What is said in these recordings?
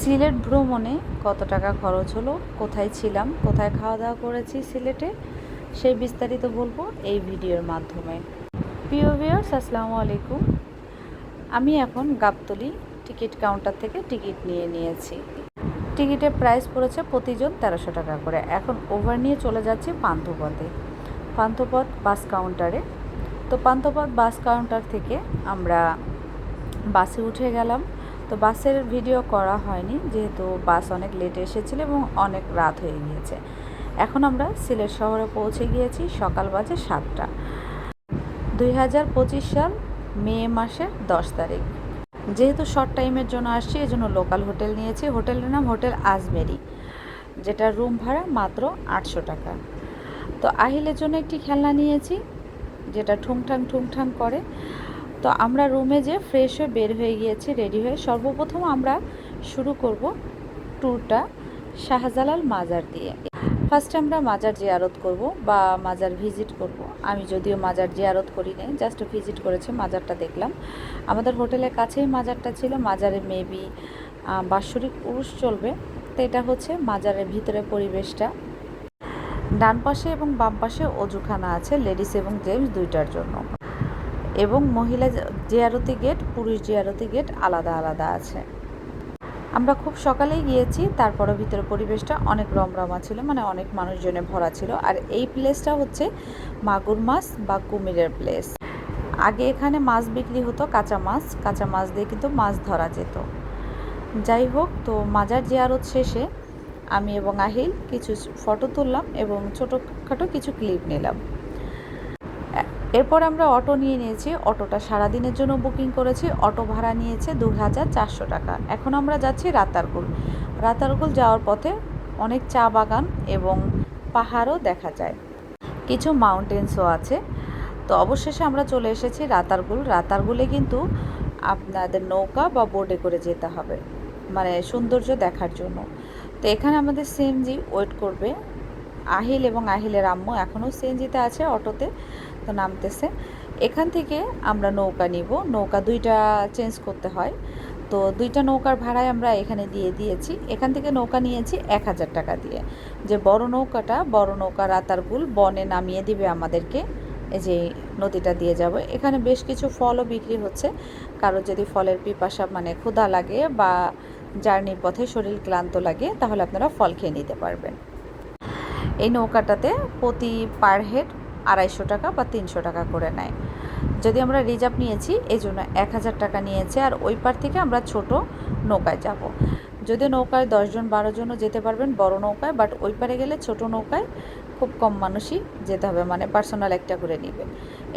সিলেট ভ্রমণে কত টাকা খরচ হলো? কোথায় ছিলাম? কোথায় খাওয়া দাওয়া করেছি সিলেটে? সেই বিস্তারিত বলব এই ভিডিওর মাধ্যমে। প্রিয় ভিউয়ার্স আসসালামু আলাইকুম। আমি এখন গাবতলি টিকিট কাউন্টার থেকে টিকিট নিয়ে নিয়েছি। টিকিটের প্রাইস পড়েছে প্রতিজন তেরোশো টাকা করে। এখন ওভার নিয়ে চলে যাচ্ছি পান্থপথে। পান্থপথ বাস কাউন্টারে তো পান্থপথ বাস কাউন্টার থেকে আমরা বাসে উঠে গেলাম। তো বাসের ভিডিও করা হয়নি, যেহেতু বাস অনেক লেটে এসেছিল এবং অনেক রাত হয়ে গিয়েছে। এখন আমরা সিলেট শহরে পৌঁছে গিয়েছি সকাল বাজে সাতটা। দুই হাজার পঁচিশ সাল, মে মাসের দশ তারিখ। যেহেতু শর্ট টাইমের জন্য আসছি এই জন্য লোকাল হোটেল নিয়েছি। হোটেলের নাম হোটেল আজমেরি যেটা রুম ভাড়া মাত্র আটশো টাকা। তো আহিলের জন্য একটি খেলনা নিয়েছি, যেটা ঠুংঠাং ঠুংঠাং করে। তো আমরা রুমে যে ফ্রেশ হয়ে বের হয়ে গিয়েছি রেডি হয়ে সর্বপ্রথম আমরা শুরু করব ট্যুরটা শাহজালাল মাজার দিয়ে। ফার্স্টে আমরা মাজার জিয়ারত করব বা মাজার ভিজিট করব। আমি যদিও মাজার জিয়ারত করি নাই জাস্ট ভিজিট করেছি, মাজারটা দেখলাম। আমাদের হোটেলের কাছেই মাজারটা ছিল, মাজারে মেবি বাৎসরিক উরুষ চলবে। তো এটা হচ্ছে মাজারের ভিতরে পরিবেশটা। ডান পাশে এবং বাম পাশে অজুখানা আছে লেডিস এবং জেন্টস দুইটার জন্য। এবং মহিলা জিয়ারতি গেট পুরুষ জিয়ারতি গেট আলাদা আলাদা আছে। আমরা খুব সকালেই গিয়েছি তারপরে ভিতরে পরিবেশটা অনেক রমরমা ছিল মানে অনেক মানুষজনে ভরা ছিল। আর এই প্লেসটা হচ্ছে মাগুর মাছ বা কুমিরের প্লেস আগে এখানে মাছ বিক্রি হতো কাঁচা মাছ কাঁচা মাছ দিয়ে কিন্তু মাছ ধরা যেত। যাই হোক, তো মাজার জিয়ারত শেষে আমি এবং আহিল কিছু ফটো তুললাম এবং ছোটোখাটো কিছু ক্লিপ নিলাম। এরপর আমরা অটো নিয়ে নিয়েছি। অটোটা সারাদিনের জন্য বুকিং করেছি। অটো ভাড়া নিয়েছে দু হাজার চারশো টাকা। এখন আমরা যাচ্ছি রাতারগুল রাতারগুল যাওয়ার পথে অনেক চা বাগান এবং পাহাড়ও দেখা যায়। কিছু মাউন্টেন্সও আছে। তো অবশেষে আমরা চলে এসেছি রাতারগুল রাতারগুলে কিন্তু আপনাদের নৌকা বা বোটে করে যেতে হবে। মানে সৌন্দর্য দেখার জন্য। তো এখানে আমাদের সিএনজি ওয়েট করবে। আহিল এবং আহিলের আম্মু এখনও সিএনজিতে আছে অটোতে। তো নামতেছে। এখান থেকে আমরা নৌকা নিব। নৌকা দুইটা চেঞ্জ করতে হয়। তো দুইটা নৌকার ভাড়ায় আমরা এখানে দিয়ে দিয়েছি। এখান থেকে নৌকা নিয়েছি এক হাজার টাকা দিয়ে। যে বড় নৌকাটা, বড় নৌকা রাতারগুল বনে নামিয়ে দিবে আমাদেরকে। এই যে নদীটা দিয়ে যাব। এখানে বেশ কিছু ফলও বিক্রি হচ্ছে। কারও যদি ফলের পিপাসা মানে ক্ষুধা লাগে বা জার্নির পথে শরীর ক্লান্ত লাগে, তাহলে আপনারা ফল খেয়ে নিতে পারবেন। এই নৌকাটাতে প্রতি পার হেড আড়াইশো টাকা বা তিনশো টাকা করে নেয়। যদি আমরা রিজার্ভ নিয়েছি এই জন্য এক হাজার টাকা নিয়েছে আর ওই পার থেকে আমরা ছোট নৌকায় যাব। যদি নৌকায় দশজন বারো জনও যেতে পারবেন, বড় নৌকায় বাট ওই পারে গেলে ছোট নৌকায় খুব কম মানুষই যেতে হবে মানে পার্সোনাল একটা করে নেবে।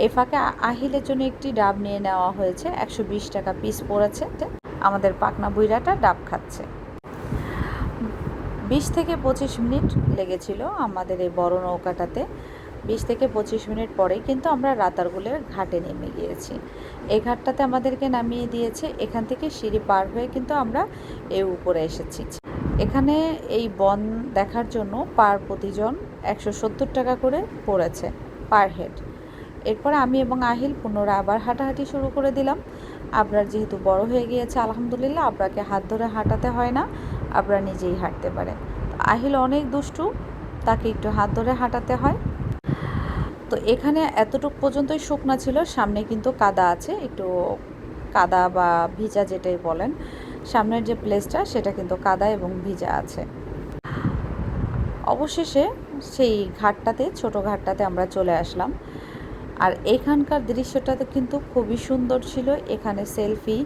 এই ফাঁকে আহিলের জন্য একটি ডাব নিয়ে নেওয়া হয়েছে, একশো বিশ টাকা পিস পড়েছে আমাদের পাকনা বুইরাটা ডাব খাচ্ছে। বিশ থেকে পঁচিশ মিনিট লেগেছিল আমাদের এই বড় নৌকাটাতে। বিশ থেকে পঁচিশ মিনিট পরেই কিন্তু আমরা রাতারগুলের ঘাটে নেমে গিয়েছি। এই ঘাটটাতে আমাদেরকে নামিয়ে দিয়েছে। এখান থেকে সিঁড়ি পার হয়ে কিন্তু আমরা এই উপরে এসেছি। এখানে এই বন দেখার জন্য পার প্রতিজন একশো সত্তর টাকা করে পড়েছে পার হেড। এরপর আমি এবং আহিল পুনরায় আবার হাঁটাহাঁটি শুরু করে দিলাম। আপনার যেহেতু বড় হয়ে গিয়েছে, আলহামদুলিল্লাহ আপনাকে হাত ধরে হাঁটাতে হয় না। আবরা নিজেই হাঁটতে পারে। আহিল অনেক দুষ্টু, তাকে একটু হাত ধরে হাঁটাতে হয়। তো এখানে এতটুকু পর্যন্তই শুকনা ছিল, সামনে কিন্তু কাদা আছে, একটু কাদা বা ভিজা যেটাই বলেন, সামনের যে প্লেসটা সেটা কিন্তু কাদা এবং ভিজা আছে। অবশেষে সেই ঘাটটাতে, ছোট ঘাটটাতে আমরা চলে আসলাম। আর এখানকার দৃশ্যটাতে কিন্তু খুবই সুন্দর ছিল, এখানে সেলফি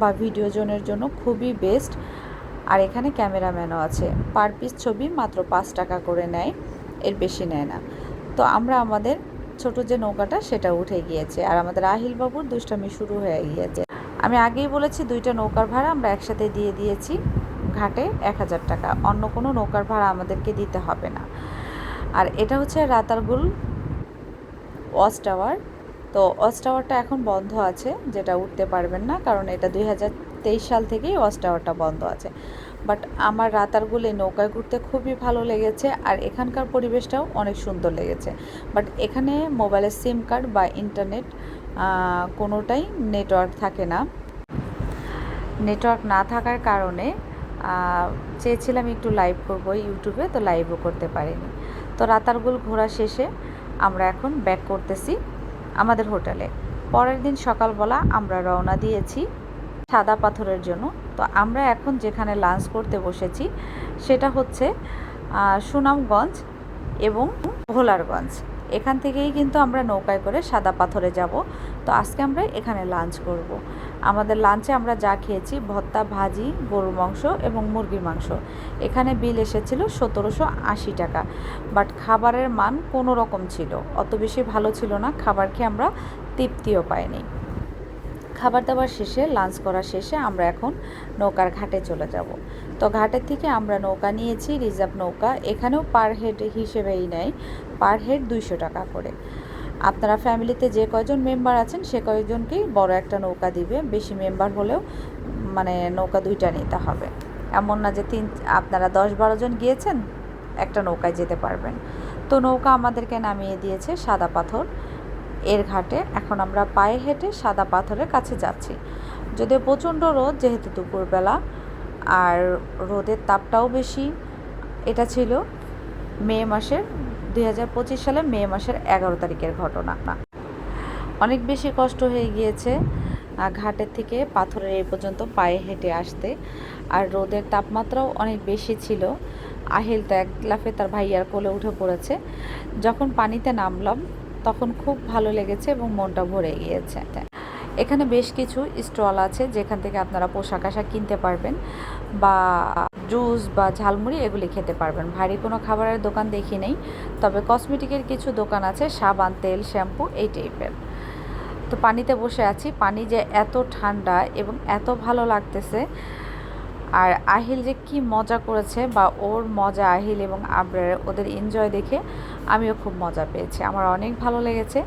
বা ভিডিও জোনের জন্য খুবই বেস্ট আর এখানে ক্যামেরাম্যানও আছে পার পিস ছবি মাত্র পাঁচ টাকা করে নেয়, এর বেশি নেয় না। তো আমরা আমাদের ছোট যে নৌকাটা সেটা উঠে গিয়েছে আর আমাদের আহিল বাবুর দুষ্টামি শুরু হয়ে গিয়েছে। আমি আগেই বলেছি দুইটা নৌকার ভাড়া আমরা একসাথে দিয়ে দিয়েছি। ঘাটে এক হাজার টাকা। অন্য কোনো নৌকার ভাড়া আমাদেরকে দিতে হবে না। আর এটা হচ্ছে রাতারগুল ওয়াচ টাওয়ার। তো ওয়াচ টাওয়ারটা এখন বন্ধ আছে, যেটা উঠতে পারবেন না, কারণ এটা দুই হাজার তেইশ সাল থেকেই ওয়াচ টাওয়ারটা বন্ধ আছে। বাট আমার রাতারগুলে নৌকায় ঘুরতে খুবই ভালো লেগেছে আর এখানকার পরিবেশটাও অনেক সুন্দর লেগেছে। বাট এখানে মোবাইলের সিম কার্ড বা ইন্টারনেট কোনোটাই নেটওয়ার্ক থাকে না। নেটওয়ার্ক না থাকার কারণে চেয়েছিলাম একটু লাইভ করব ইউটিউবে, তো লাইভও করতে পারিনি। তো রাতারগুল ঘোরা শেষে আমরা এখন ব্যাক করতেছি আমাদের হোটেলে। পরের দিন সকালবেলা আমরা রওনা দিয়েছি সাদা পাথরের জন্য। তো আমরা এখন যেখানে লাঞ্চ করতে বসেছি, সেটা হচ্ছে সুনামগঞ্জ এবং ভোলারগঞ্জ। এখান থেকেই কিন্তু আমরা নৌকায় করে সাদা পাথরে যাব। তো আজকে আমরা এখানে লাঞ্চ করব। আমাদের লাঞ্চে আমরা যা খেয়েছি, ভর্তা, ভাজি, গরুর মাংস এবং মুরগির মাংস। এখানে বিল এসেছিল সতেরোশো আশি টাকা। বাট খাবারের মান কোনো রকম ছিল। অত বেশি ভালো ছিল না। খাবার খেয়ে আমরা তৃপ্তিও পাইনি। খাবার দাবার শেষে লাঞ্চ করা শেষে আমরা এখন নৌকার ঘাটে চলে যাব। তো ঘাটের থেকে আমরা নৌকা নিয়েছি রিজার্ভ নৌকা। এখানেও পার হেড হিসেবেই নেয়। পার হেড দুইশো টাকা করে। আপনারা ফ্যামিলিতে যে কয়জন মেম্বার আছেন, সে কয়জনকেই বড় একটা নৌকা দিবে। বেশি মেম্বার হলেও মানে নৌকা দুইটা নিতে হবে। এমন না যে তিন, আপনারা দশ বারো জন গিয়েছেন, একটা নৌকায় যেতে পারবেন। তো নৌকা আমাদেরকে নামিয়ে দিয়েছে সাদা পাথর। এর ঘাটে এখন আমরা পায়ে হেঁটে সাদা পাথরের কাছে যাচ্ছি। যদিও প্রচণ্ড রোদ, যেহেতু দুপুরবেলা, আর রোদের তাপটাও বেশি। এটা ছিল মে মাসের, দুই সালের মে মাসের এগারো তারিখের ঘটনা। অনেক বেশি কষ্ট হয়ে গিয়েছে ঘাটের থেকে পাথরের এই পর্যন্ত পায়ে হেঁটে আসতে। আর রোদের তাপমাত্রাও অনেক বেশি ছিল। আহিল তো এক লাফে তার ভাইয়ার কোলে উঠে পড়েছে। যখন পানিতে নামলাম তখন খুব ভালো লেগেছে এবং মনটা ভরে গিয়েছে। এখানে বেশ কিছু স্টল আছে যেখান থেকে আপনারা পোশাক আশাক কিনতে পারবেন বা জুস বা ঝালমুড়ি এগুলি খেতে পারবেন। ভারী কোনো খাবারের দোকান দেখি নেই, তবে কসমেটিকের কিছু দোকান আছে, সাবান, তেল, শ্যাম্পু এই টাইপের। তো পানিতে বসে আছি। পানি যে এত ঠান্ডা এবং এত ভালো লাগতেছে আর আহিল যে কি মজা করেছে বা ওর মজা আহিল এবং আবরার ওদের এনজয় দেখে আমিও খুব মজা পেয়েছি। আমার অনেক ভালো লেগেছে।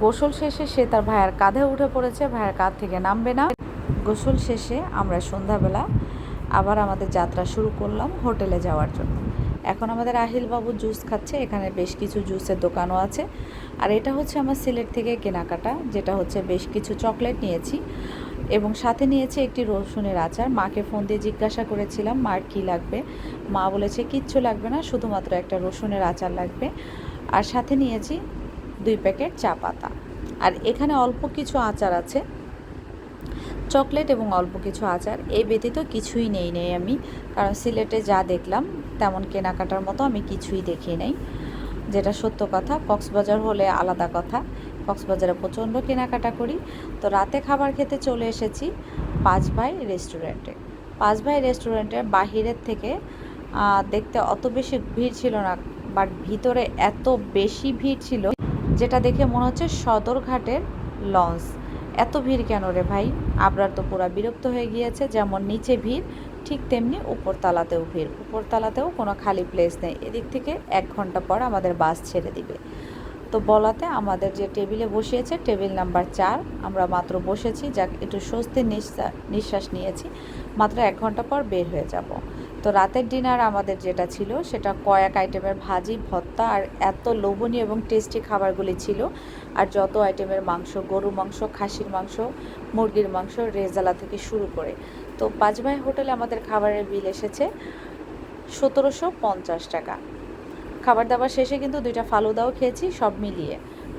গোসল শেষে সে তার ভাইয়ের কাঁধে উঠে পড়েছে, ভাইয়ের কাঁধ থেকে নামবে না। গোসল শেষে আমরা সন্ধ্যাবেলা আবার আমাদের যাত্রা শুরু করলাম হোটেলে যাওয়ার জন্য। এখন আমাদের আহিল বাবু জুস খাচ্ছে, এখানে বেশ কিছু জুসের দোকানও আছে। আর এটা হচ্ছে আমার সিলেট থেকে কেনাকাটা, যেটা হচ্ছে বেশ কিছু চকলেট নিয়েছি। এবং সাথে নিয়েছি একটি রসুনের আচার। মাকে ফোন দিয়ে জিজ্ঞাসা করেছিলাম, মার কী লাগবে? মা বলেছে, কিচ্ছু লাগবে না, শুধুমাত্র একটা রসুনের আচার লাগবে। আর সাথে নিয়েছি দুই প্যাকেট চা পাতা। আর এখানে অল্প কিছু আচার আছে, চকলেট এবং অল্প কিছু আচার। এই ব্যতীত কিছুই নেই নেই আমি। কারণ সিলেটে যা দেখলাম, তেমন কেনাকাটার মতো আমি কিছুই দেখি নাই। যেটা সত্য কথা, কক্সবাজার হলে আলাদা কথা। কক্সবাজারে প্রচণ্ড কেনাকাটা করি। তো রাতে খাবার খেতে চলে এসেছি পাঁচ ভাই রেস্টুরেন্টে। পাঁচ ভাই রেস্টুরেন্টের বাহিরের থেকে দেখতে অত বেশি ভিড় ছিল না, বাট ভিতরে এত বেশি ভিড় ছিল যেটা দেখে মনে হচ্ছে সদরঘাটের লঞ্চ। এত ভিড় কেন রে ভাই? আবরার তো পুরা বিরক্ত হয়ে গিয়েছে, যেমন নিচে ভিড়, ঠিক তেমনি উপরতলাতেও ভিড়। উপরতলাতেও কোনো খালি প্লেস নেই। এদিক থেকে এক ঘণ্টা পর আমাদের বাস ছেড়ে দিবে। তো বলাতে আমাদের যে টেবিলে বসিয়েছে, টেবিল নাম্বার চার, আমরা মাত্র বসেছি। যাক, একটু স্বস্তির নিঃশ্বাস নিঃশ্বাস নিয়েছি। মাত্র এক ঘণ্টা পর বের হয়ে যাব। তো রাতের ডিনার আমাদের যেটা ছিল, সেটা কয়েক আইটেমের ভাজি ভত্তা আর এত লোভনীয় এবং টেস্টি খাবারগুলি ছিল। আর যত আইটেমের মাংস গরু মাংস, খাসির মাংস, মুরগির মাংস, রেজালা থেকে শুরু করে। তো পাঁচ ভাই হোটেলে আমাদের খাবারের বিল এসেছে সতেরোশো পঞ্চাশ টাকা। খাবার দাবার শেষে কিন্তু দুইটা ফালুদাও খেয়েছি, সব মিলিয়ে।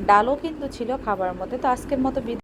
ডালও কিন্তু ছিল খাবার মধ্যে তো আজকের মতো